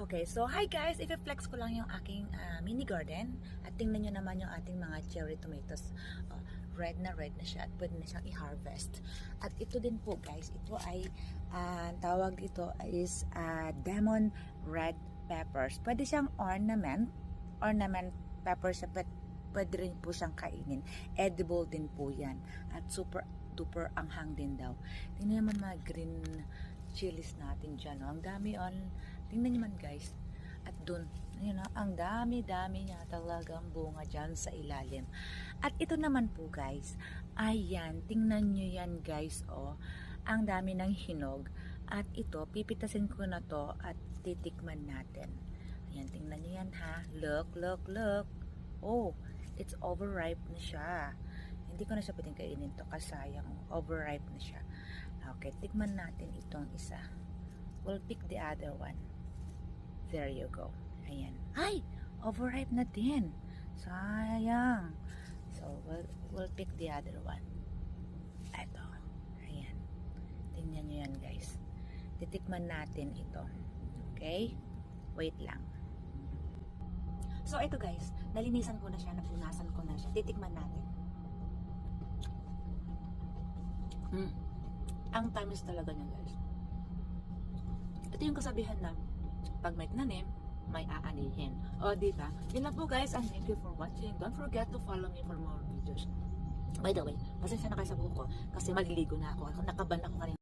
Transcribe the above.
Okay, so hi guys! I-flex ko lang yung aking ah, mini garden at tingnan nyo naman yung ating mga cherry tomatoes. Oh, red na red na siya at pwede na siyang i-harvest. At ito din po guys, ito ay ah, tawag ito is ah, demon red peppers. Pwede siyang ornament, ornament peppers siya, but pwede rin po siyang kainin. Edible din po yan. At super duper anghang din daw. Tingnan naman mga green chilies natin dyan. Oh. Ang dami on. Tingnan nyo man guys. At dun, yun, oh, ang dami-dami niya talagang bunga dyan sa ilalim. At ito naman po guys, ayan, tingnan nyo yan guys, oh. Ang dami ng hinog. At ito, pipitasin ko na to at titikman natin. Ayan, tingnan nyo yan ha. Look, look, look. Oh, it's overripe na siya. Hindi ko na siya pwedeng kainin to kasi sayang. Overripe na siya. Okay, tikman natin itong isa. We'll pick the other one. There you go. Ayan. Ay! Overripe na din. Sayang. So, we'll, we'll pick the other one. Ito. Ayan. Tingnan nyo yan, guys. Titikman natin ito. Okay? Wait lang. So, ito guys. Nalinisan ko na siya. Napunasan ko na siya. Titikman natin. Mm. Ang tamis talaga niya, guys. Ito yung kasabihan na pag may tanim, may aanihin. O, di ba? Yun lang po guys, and thank you for watching. Don't forget to follow me for more videos. By the way, pasensya na kayo sa buhok ko kasi maliligo na ako. Nakaban ako kanina.